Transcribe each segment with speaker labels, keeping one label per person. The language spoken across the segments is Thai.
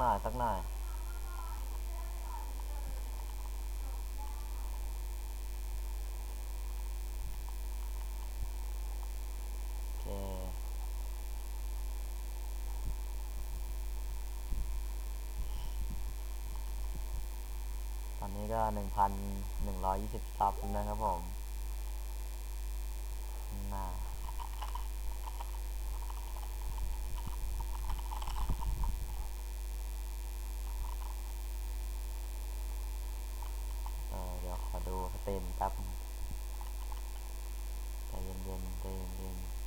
Speaker 1: หน่อย สักหน่อย โอเค ตอนนี้ก็หนึ่งพันหนึ่งร้อยยี่สิบซับนะครับผมน่าเออเดี๋ยวขอดูสเตนแป๊บนึงใจเย็นๆใจเย็นๆ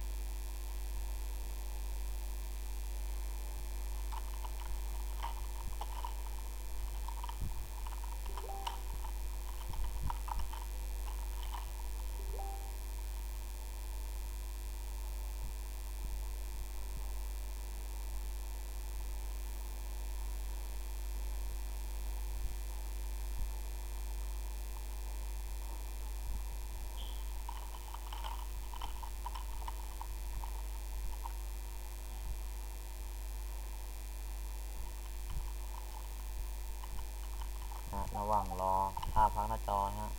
Speaker 1: นะระหว่างรอภาพพักหน้าจอฮะ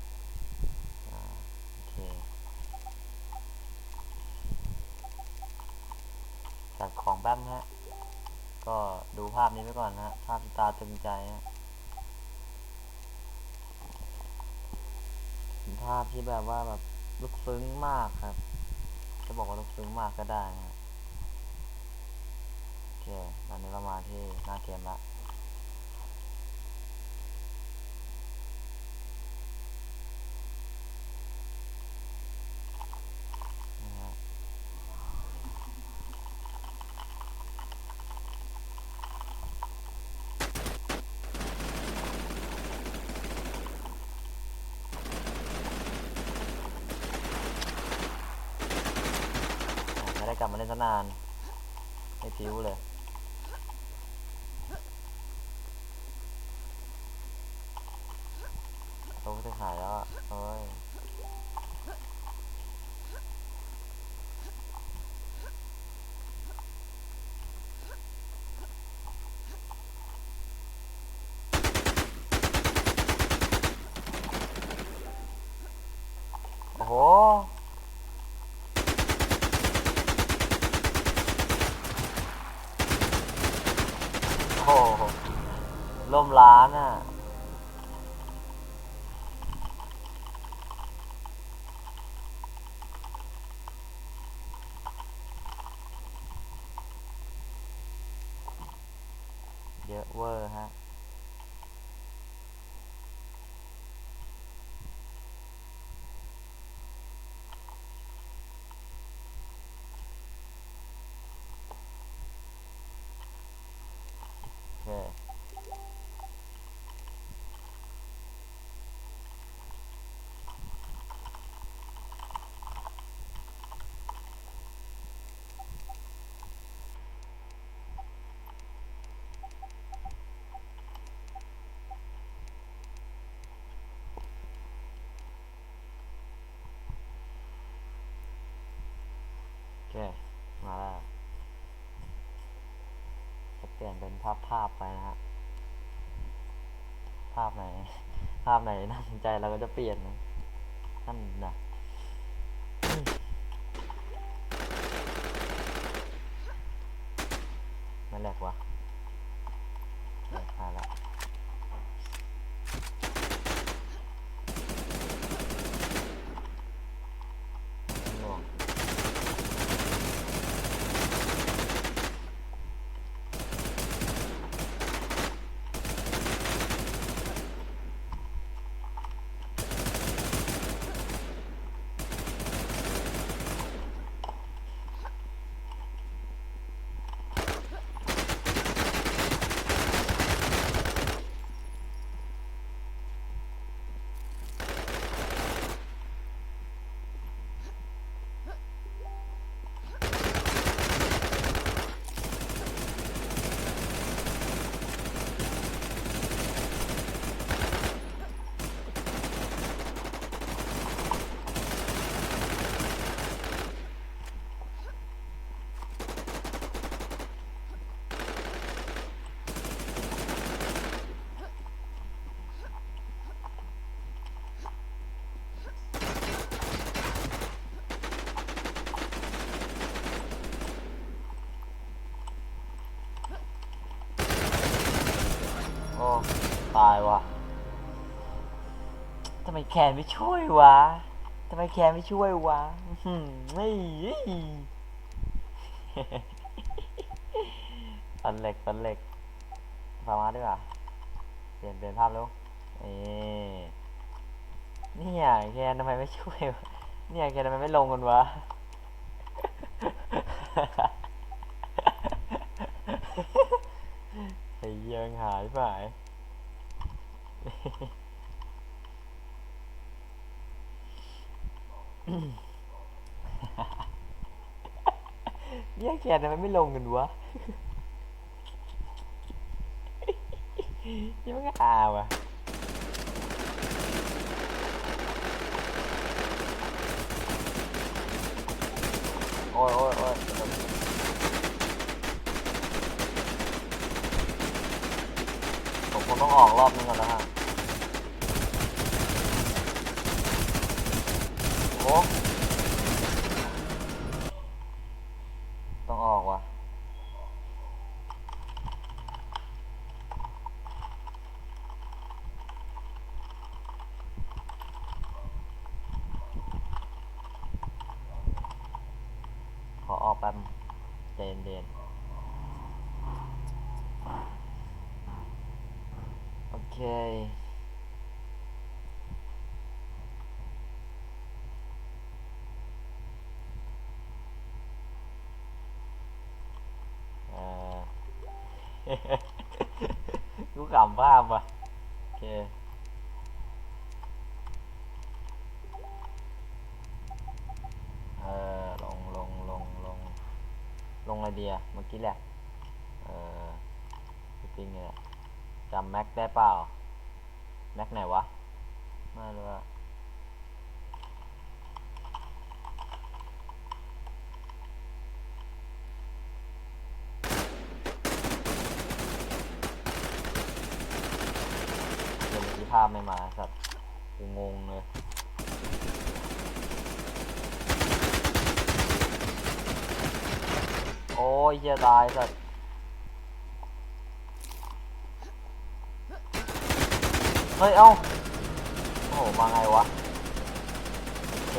Speaker 1: โอเคจัดของแป๊บนะฮะก็ดูภาพนี้ไว้ก่อนนะฮะภาพที่ตาตึงใจฮะภาพที่แบบว่าแบบลึกซึ้งมากครับ จะบอกว่าลึกซึ้งมากก็ได้นะโอเคตอนนี้เรามาที่หน้าเกมละ กันซะนาน ไม่พิ้วเลยโต๊ะจะหายแล้วอะเอ้ยโอ้โห โอ้โหล่มร้านอะ เยอะเวอร์ฮะ โอเคโอเคมาแเปลี่ยนเป็นภาพภาพไปนะฮะ ภาพไหน ภาพไหนน่าสนใจเราก็จะเปลี่ยนนะนั่นนะไม่แหลกวะเออหายละหน่วง โตา ยวะทำไมแคนไม่ช่วยวะทำไมแคนไม่ช่วยวะหือไม่ฟันเหล็กฟันเหล็กฟาร์มาด้วยอะเปลี่ยนเปลี่ยนภาพแล้วนี่เนี่ยแคนทำไมไม่ช่วย เนี่ยแคนทำไมไม่ลงกันวะไอ้เหี้ยังหายไป เนี่ยแกทำไมไม่ลงกันวะยังไม่อาว่ะโอ้ยโอ้ยโอ้ยผมคงต้องออกรอบนึงก่อนแล้วฮะ โอ้ต้องออกว่ะขอออกแป๊บเดนเดนโอเค เอ่อ ว่าว่ะโอเคเออลงลงลงลงลงอะไรดียเมื่อกี้แหละเออจริงเนี่ยจำแม็กได้เปล่า แม็กไหนวะ ไม่รู้อะเดี๋ยวนี้ภาพไม่มาสัตว์กูงงเลยโอ้ยเหี้ยตายสัตว์เฮ้ย เอ้า โอ้โห มาไงวะโอเค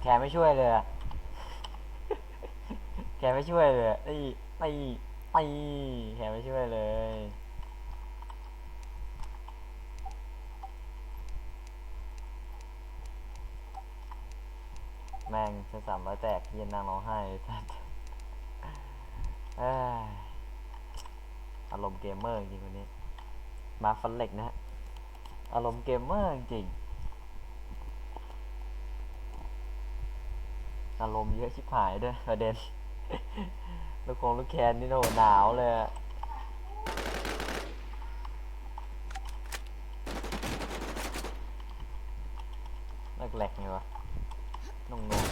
Speaker 1: แคร์ไม่ช่วยเลยแคร์ไม่ช่วยเลยไอ้ไอ้ไอ้แคร์ไม่ช่วยเลย แม่งจะสามร้อยแตกเย็นนางร้องไห้สัตว์เอ้ยอารมณ์เกมเมอร์จริงวันนี้ มาฟันเหล็กนะฮะ อารมณ์เกมเมอร์จริง อารมณ์เยอะชิบหายด้วยประเด็น ลูกคงลูกแคนนี่โหหนาวเลยอะแหลกๆไงวะนงนง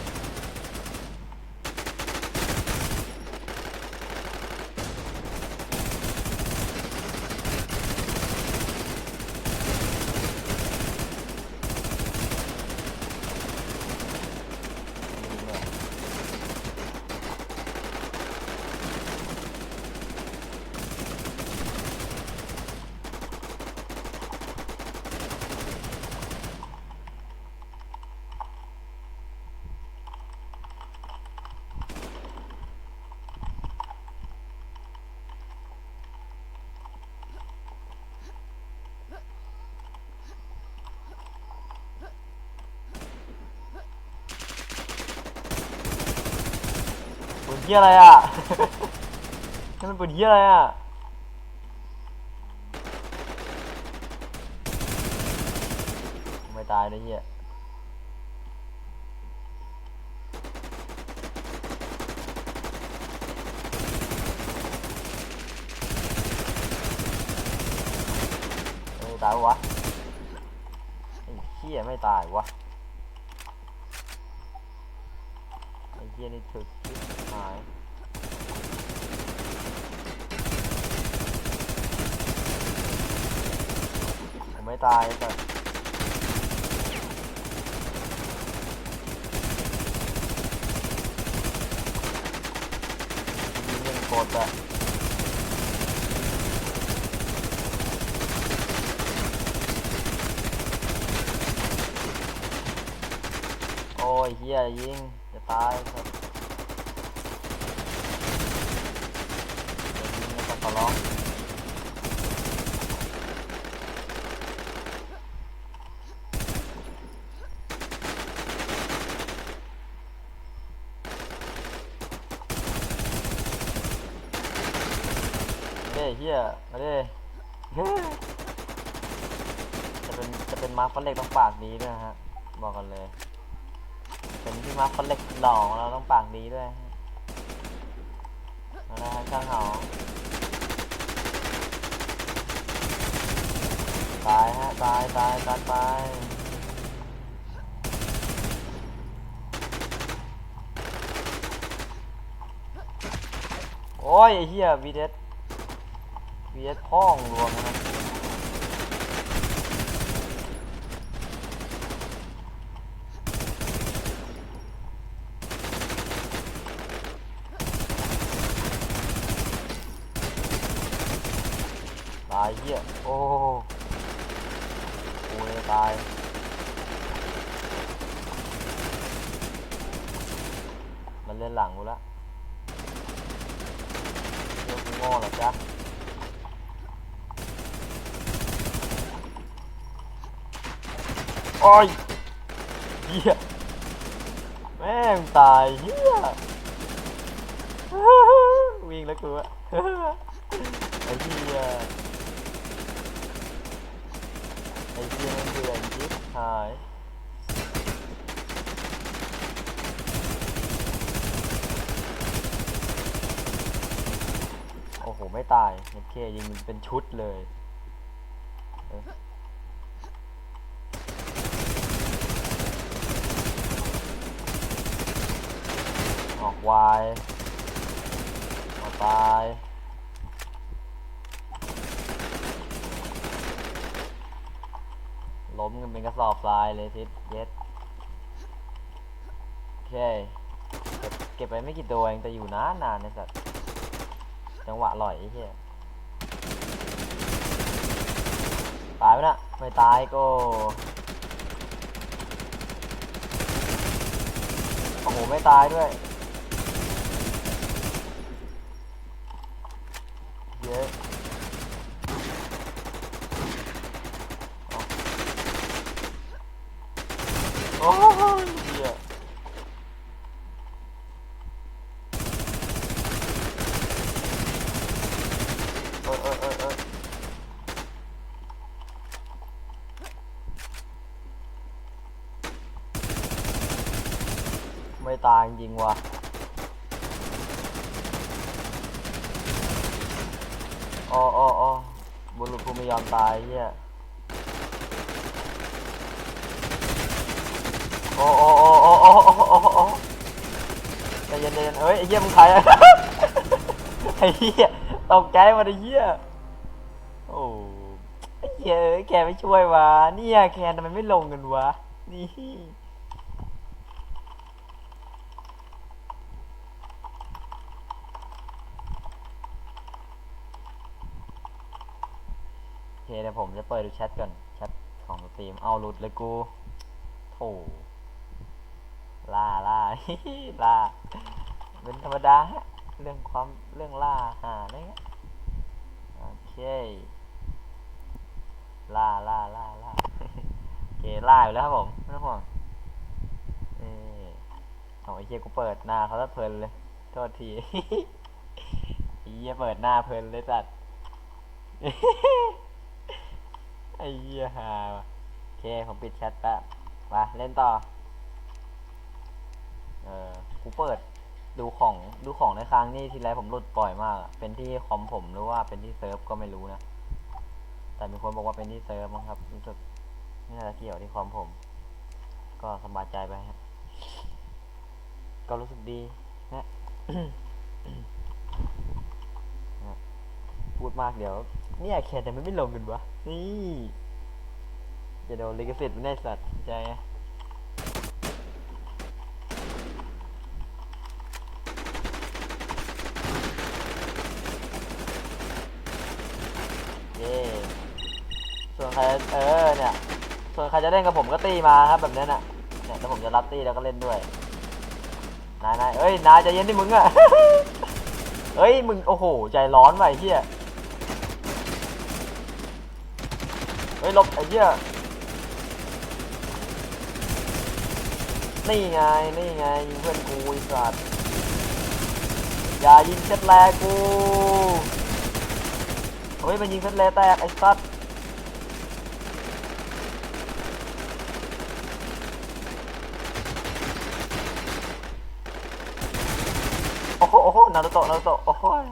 Speaker 1: เฮียอะไรอะนี่มันปืนเหี้ยอะไรอะไม่ตายนะเหี้ยเอ้ยตายวะไอ้เหี้ยไม่ตายวะไอ้เหี้ยนี่ถึก ตายแบบเล่กดอะโอ้ยเฮียยิงจะตายครับยิงแล้วก็ร้อง เฮ้ยมาดิจะเป็นจะเป็นมาร์คฟอนเล็กต้องปากดีด้วยนะฮะ บอกกันเลย เป็นที่มาร์คฟอนเล็กหล่อของเราต้องปากดีด้วยฮะเอาละฮะช่างเหาตายฮะตายตายตายตายโอ้ยเหี้ยวีเดส วีเดสพ่องรวมนะตายเหี้ย โอ้โหโอ้ยตายมันเล่นหลังกูละเรื่องกูโง่เหรอจ๊ะ โอ้ ยเหี้ยแม่งตายเหี้ยวิ่งแล้วกูอะไอ้เหี้ยไอ้เหี้ยมันเดือดจิ๊บหายโอ้โห ไม่ตายโอเคยิงเป็นชุดเลย วายมาตายล้มกันเป็นกระสอบทรายเลยทิศเย็ดโอเคเก็บเก็บไปไม่กี่ตัวเองแต่อยู่นานนานในสัตว์จังหวะล่อยไอ้เหี้ยตายไหมนะไม่ตายก็โอ้โหไม่ตายด้วย เย้โอ้ยเหี้ยเอ้ยเอ้ยเอ้ยเอ้ยไม่ตายจริงว่ะ อ๋ออ๋ออ๋อบุรุษผู้ไม่ยอม ตายเฮียโอ้โอ้โอ้โอ้โอ้โอ้โอ้โอ้ใจเย็นใจเย็นเฮ้ยไอ้เหี้ยมึงใครอะไอ้เหี้ยตกใจมาไอ้เหี้ยโอ้ไอ้เหี้ยแกไม่ช่วยวะเนี่ยแคนทำไมไม่ลงกันวะนี่ คเดี๋ยวผมจะเปิดดูแชทก่อน แชทของสตรีม เอาหลุดเลยกูโถล่าล่าล่าเป็นธรรมดาฮะ เรื่องความเรื่องล่าหาอะไรเงี้ยโอเคล่าล่าล่าล่าโอเคล่าอยู่แล้วครับผมไม่ต้องห่วงนี่เอาไอ้เหี้ยกูเปิดหน้าเขาแล้วเพลินเลย โทษทีไอ้เหี้ยเปิดหน้าเพลินเลยจัด ไอ้เหี้ยาโอเค ผมปิดแชทแป๊บมาเล่นต่อ เออกูเปิด ดูของ ดูของในครั้งนี้ทีไรผมหลุดบ่อยมาก เป็นที่คอมผมหรือว่าเป็นที่เซิร์ฟก็ไม่รู้นะ แต่มีคนบอกว่าเป็นที่เซิร์ฟมั้งครับรู้สึกไม่น่าจะเกี่ยวที่คอมผม ก็สบายใจไปฮะก็รู้สึกดีนะ พูดมากเดี๋ยว เนี่ยแค่แต่มันไม่ลงกันวะ นี่จะโดนลิขสิทธิ์ไม่ได้สัตว์ใจเย่ส่วนใครเออเนี่ย ส่วนใครจะเล่นกับผมก็ตีมาครับแบบนี้น่ะ เนี่ยถ้าผมจะรับตีแล้วก็เล่นด้วย นายนายเอ้ย นายใจเย็นดิมึงอะเฮ้ย มึง โอ้โห ใจร้อนว่ะไอ้เหี้ย ฮ้ยหลบไอ้เหี้ยนี่ไง นี่ไงยิงเพื่อนกูไอ้สัตว์อย่ายิงเซตแรกกูเฮ้ยมันยิงเซตแรกแตกไอ้สัตว์โอ้โหโอ้โหนารูโตะนารูโตะโอ้โหย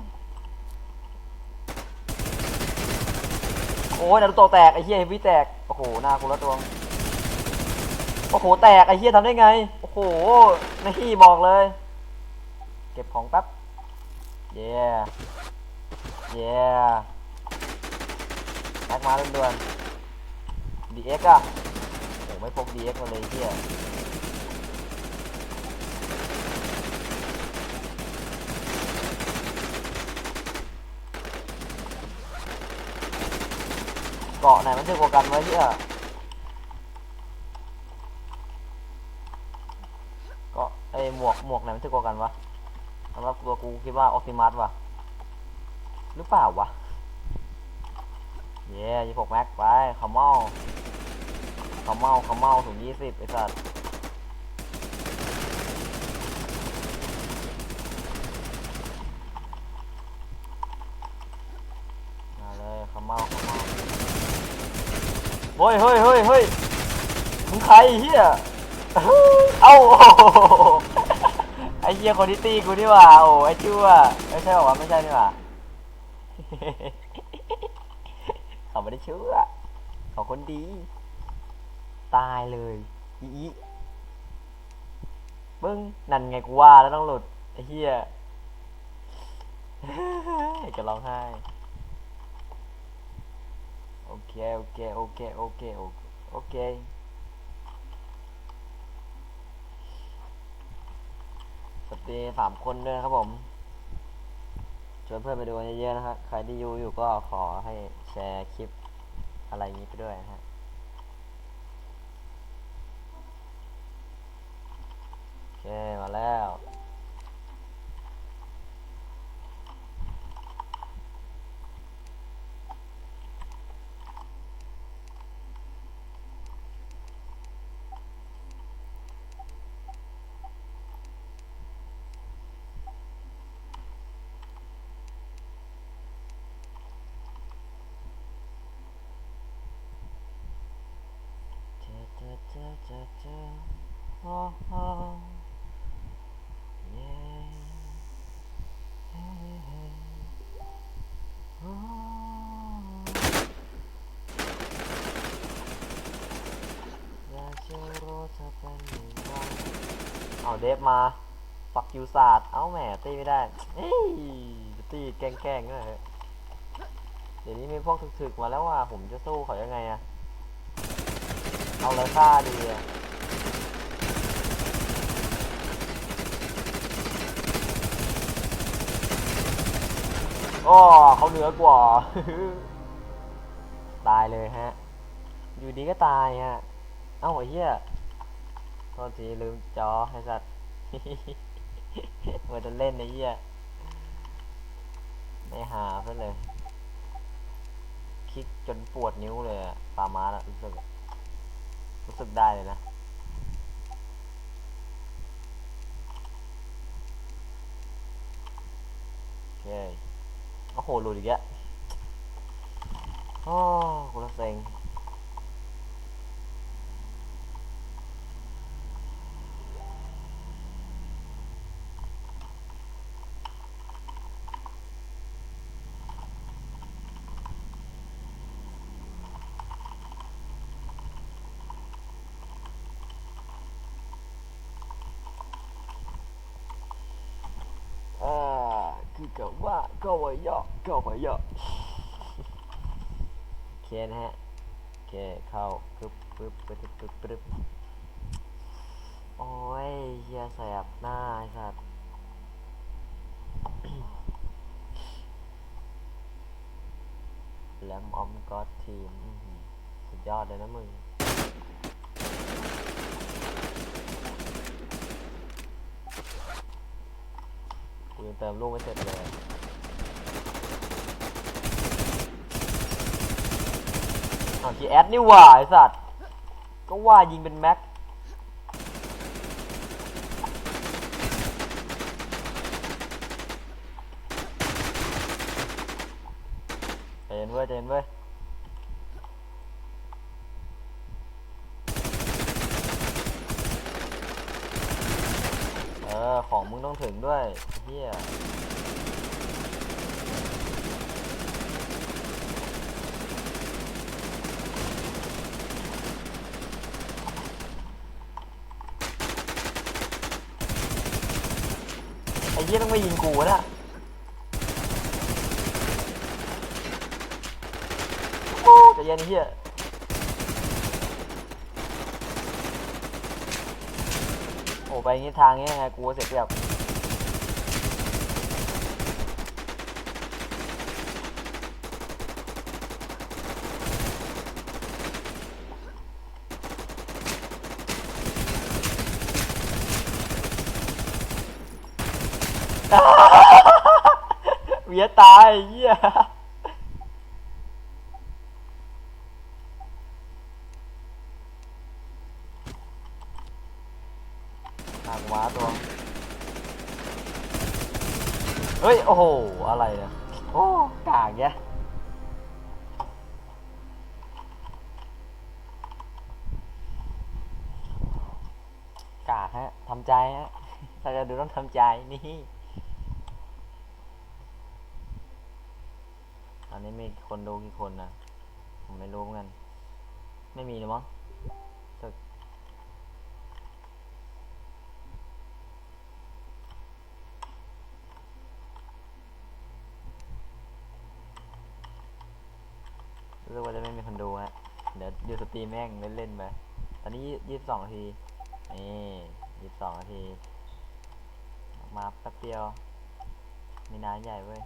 Speaker 1: โอ้ยนารุโตะแตกไอ้เหี้ยเฮฟวี่แตก โอ้โหหน้ากูละตัวโอ้โหแตกไอ้เหี้ยทำได้ไง โอ้โหนี่บอกเลย เก็บของแป๊บ เย้เย้แอคมาด่วนๆ DX อะโอ้ไม่พก DX มาเลยเหี้ยาะไหนมันถึกกว่ากันไว้เหี้ยเกาะไอหมวกหมวกไหนมันถึกกว่ากันวะสำหรับตัวกูคิดว่าออ t ติมัสวะหรือเปล่าวะเย้ยี่หกแม็กไปขมเมาขมเมาขมเมาถึงยี่สิบไอสัตว์าเลยขมเมาขมเมา เฮ้ยเฮ้ยเฮ้ยเฮ้ยมึงใครเฮียเอ้าไอ้เฮียคนที่ตีกูนี่หว่าโอ้ไอ้ชั่วไม่ใช่หรอวะไม่ใช่นี่หว่าเขาไม่ได้เชื่อเขาคนดี ตายเลยอีบึ้งนั่นไงกูว่าแล้วต้องหลุดไอ้เหี้ยจะร้องไห้ โอเคโอเคโอเคโอเคโอเคโอเคสตรีสามคนด้วยครับผมชวนเพื่อนไปดูเยอะๆนะครับใครที่อยู่อยู่ก็ขอให้แชร์คลิปอะไรนี้ไปด้วยนะฮะโอเคมาแล้ว เจอเจอเจอเจอเจอโอ้โห เอาเดฟมาฟักยูศาสตร์เอาแหมตีไม่ได้เฮ้ยตีแกล้งๆด้วยเหรอเดี๋ยวนี้มีพวกถึกๆมาแล้วว่าผมจะสู้เขายังไงอะเอาเลยค่าดีอะ โอ้เขาเหนือกว่า ตายเลยฮะ อยู่ดีก็ตายฮะ เอ้าไอ้เหี้ยโทษทีลืมจอไอ้สัตว์เมื่อจะเล่นไอ้เหี้ยไม่หาเพื่อนเลย คลิกจนปวดนิ้วเลยปามาแล้วรู้สึก รู้สึกได้เลยนะ โอเค โอ้โหหลุดอีกแล้วโอ้กูละเซ็งอ่าคื เข้าไปเยอะโอเคนะฮะโอเคเข้าปึ๊บปึ๊บปึ๊บปึ๊บปึ๊บโอ้ยเฮียแสบหน้าสัตว์แลมอมก็ทีมสุดยอดเลยนะมึงกูยังเติมลูกไม่เสร็จเลยาวทีแอดนี่หว่าไอสัตว์ก็ว่ายิงเป็นแม็กเจนเว้ยเจนเว้ยเออ ของมึงต้องถึงด้วยเฮีย เฮียต้องไม่ยิงกูนะโอ้ใจะเย็นเฮียโอ้ไปงี้ทางงี้ยังไงกูเสร็จแบบียตายเหี้ยหากว้าตัว เฮ้ย โอ้โห อะไรเนี่ย โอ้กากแยะกากฮะทำใจฮะ ถ้าจะดูต้องทำใจนี่ีคนดูกี่คนนะผมไม่รู้เหมือนกัน ไม่มีหรือมั้งตึกรู้สึกว่าจะไม่มีคนดูฮะ เดี๋ยวดูสตรีมแม่งเล่นๆไป ตอนนี้ยี่สิบสองนาที นี่ยี่สิบสองนาที มาแป๊บเดียว มีนาใหญ่เว้ย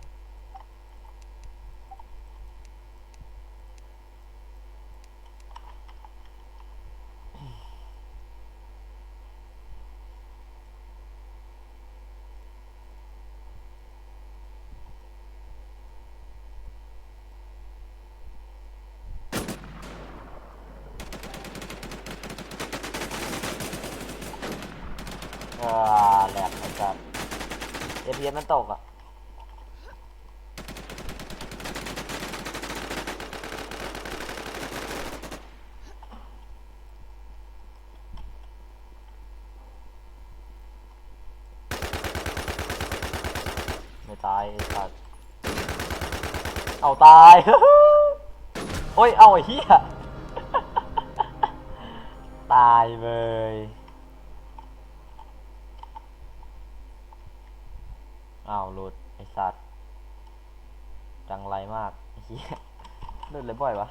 Speaker 1: อ่าแหลกไอ้สัสเอพีมันตกอะไม่ตายไอ้สัสเอาตาย โอ้ย เอาไอ้เหี้ย ตายเลย อ้าวหลุดไอสัตว์จังไรมากเหี้ยหลดเลยบ่อยวะ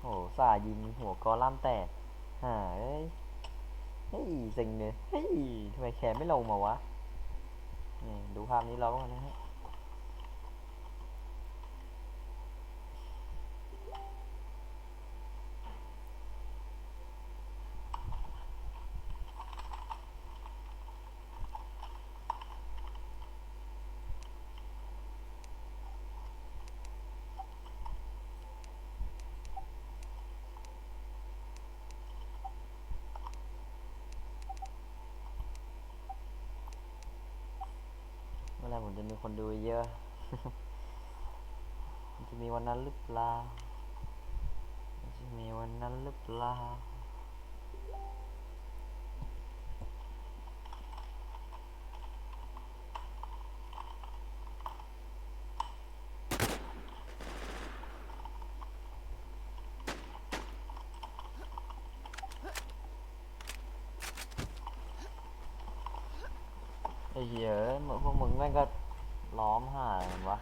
Speaker 1: โอ้สายิงหัวกอล่ามแตกฮ่าเอ้ยเฮ้ยสิงเลยเฮ้ยทำไมแขนไม่ลงมาวะนี่ดูภาพนี้เราบ้างนะฮะ เมื่อไรผมจะมีคนดูเยอะจะมีวันนั้นหรือเปล่าจะมีวันนั้นหรือเปล่า เหี้ยเอ้ยมึงพวกมึงแม่งก็ล้อมห่ากันวะ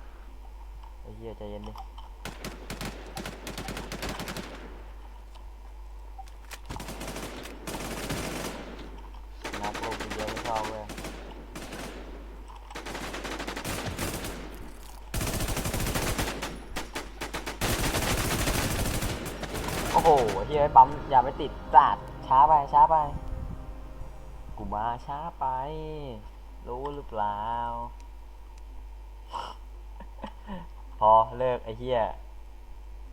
Speaker 1: ไอ้เหี้ยใจเย็นดินักโลกเยอะไม่ชอบเว้ยโอ้โหเฮียปั๊มอย่าไปติดจัดช้าไปช้าไป กูมาช้าไป รู้หรือเปล่า พอเลิกไอ้เหี้ย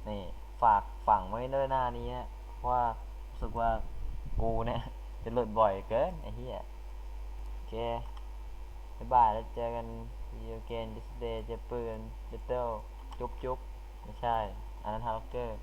Speaker 1: นี่ ฝากฝังไว้ด้วยหน้านี้นะว่ารู้สึกว่ากูเนี่ย จะหลุดบ่อยเกินไอ้เหี้ย โอเคบ๊ายบายแล้วเจอกันยูเกนดิสเดย์เจปืนดิจิตอลจุ๊บจุ๊บไม่ใช่อันนั้นฮาวเกอร์